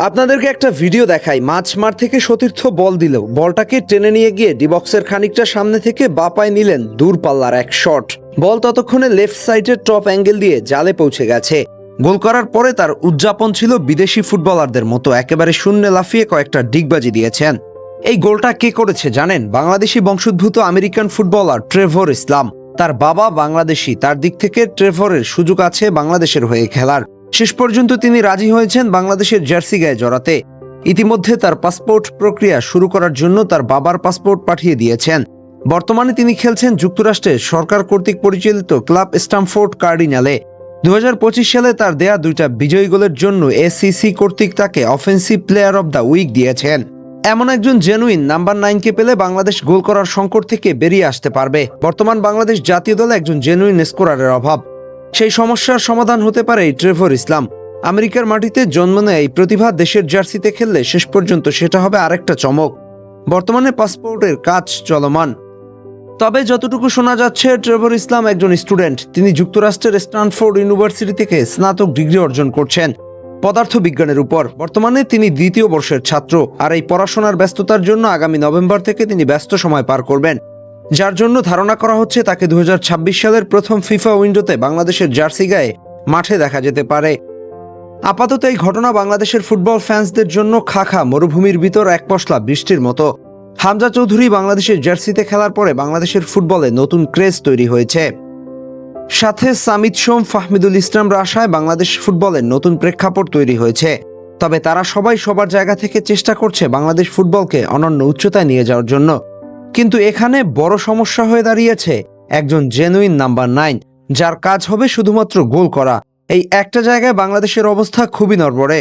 আপনাদেরকে একটা ভিডিও দেখাই। মাছ মার থেকে সতীর্থ বল দিলেও বলটাকে টেনে নিয়ে গিয়ে ডিবক্সের খানিকটা সামনে থেকে বাপায় নিলেন দূর পাল্লার এক শট বল ততক্ষণে লেফট সাইডের টপ অ্যাঙ্গেল দিয়ে জালে পৌঁছে গেছে। গোল করার পরে তার উদযাপন ছিল বিদেশি ফুটবলারদের মতো, একেবারে শূন্যে লাফিয়ে কয়েকটা ডিগবাজি দিয়েছেন। এই গোলটা কে করেছে জানেন? বাংলাদেশি বংশোদ্ভূত আমেরিকান ফুটবলার ট্রেভর ইসলাম। তার বাবা বাংলাদেশি, তার দিক থেকে ট্রেভরের সুযোগ আছে বাংলাদেশের হয়ে খেলার। শেষ পর্যন্ত তিনি রাজি হয়েছেন বাংলাদেশের জার্সি গায়ে জড়াতে। ইতিমধ্যে তার পাসপোর্ট প্রক্রিয়া শুরু করার জন্য তার বাবার পাসপোর্ট পাঠিয়ে দিয়েছেন। বর্তমানে তিনি খেলছেন যুক্তরাষ্ট্রের সরকার কর্তৃক পরিচালিত ক্লাব স্টামফোর্ড কার্ডিনালে। দু হাজার পঁচিশ সালে তার দেয়া দুইটা বিজয়ী গোলের জন্য এসিসি কর্তৃক তাকে offensive player of the week দিয়েছেন। এমন একজন জেনুইন নাম্বার নাইনকে পেলে বাংলাদেশ গোল করার সংকট থেকে বেরিয়ে আসতে পারবে। বর্তমান বাংলাদেশ জাতীয় দলে একজন জেনুইন স্কোরারের অভাব। সেই সমস্যার সমাধান হতে পারে ট্রেভর ইসলাম। আমেরিকার মাটিতে জন্ম নেয় এই প্রতিভা দেশের জার্সিতে খেললে শেষ পর্যন্ত সেটা হবে আরেকটা চমক। বর্তমানে পাসপোর্টের কাজ চলমান। তবে যতটুকু শোনা যাচ্ছে, ট্রেভর ইসলাম একজন স্টুডেন্ট। তিনি যুক্তরাষ্ট্রের স্ট্যানফোর্ড ইউনিভার্সিটি থেকে স্নাতক ডিগ্রি অর্জন করছেন পদার্থবিজ্ঞানের উপর। বর্তমানে তিনি দ্বিতীয় বর্ষের ছাত্র। আর এই পড়াশোনার ব্যস্ততার জন্য আগামী নভেম্বর থেকে তিনি ব্যস্ত সময় পার করবেন। যার জন্য ধারণা করা হচ্ছে তাকে দু হাজার ছাব্বিশ সালের প্রথম ফিফা উইন্ডোতে বাংলাদেশের জার্সি গায়ে মাঠে দেখা যেতে পারে। আপাতত এই ঘটনা বাংলাদেশের ফুটবল ফ্যান্সদের জন্য খাখা মরুভূমির ভিতর এক পশলা বৃষ্টির মতো। হামজা চৌধুরী বাংলাদেশের জার্সিতে খেলার পরে বাংলাদেশের ফুটবলে নতুন ক্রেজ তৈরি হয়েছে। সাথে সামিদ সোম, ফাহমিদুল ইসলামরা আশায় বাংলাদেশ ফুটবলের নতুন প্রেক্ষাপট তৈরি হয়েছে। তবে তারা সবাই সবার জায়গা থেকে চেষ্টা করছে বাংলাদেশ ফুটবলকে অনন্য উচ্চতায় নিয়ে যাওয়ার জন্য। কিন্তু এখানে বড় সমস্যা হয়ে দাঁড়িয়েছে একজন জেনুইন নাম্বার নাইন যার কাজ হবে শুধুমাত্র গোল করা। এই একটা জায়গায় বাংলাদেশের অবস্থা খুবই নড়বড়ে।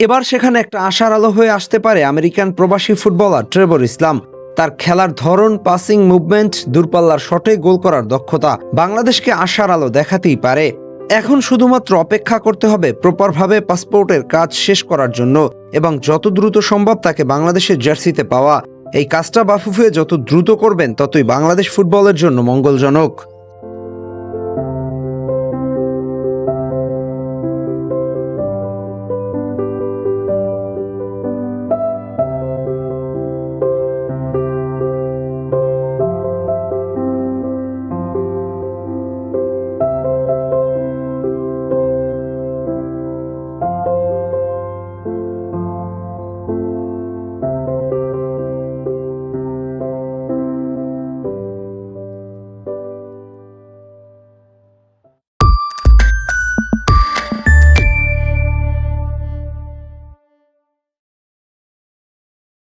এবার সেখানে একটা আশার আলো হয়ে আসতে পারে আমেরিকান প্রবাসী ফুটবলার ট্রেভর ইসলাম। তার খেলার ধরন পাসিং মুভমেন্ট দূরপাল্লার শটে গোল করার দক্ষতা বাংলাদেশকে আশার আলো দেখাতেই পারে। এখন শুধুমাত্র অপেক্ষা করতে হবে প্রপারভাবে পাসপোর্টের কাজ শেষ করার জন্য এবং যত দ্রুত সম্ভব তাকে বাংলাদেশের জার্সিতে পাওয়া। এই কাজটা বাফুফে যত দ্রুত করবেন ততই বাংলাদেশ ফুটবলের জন্য মঙ্গলজনক।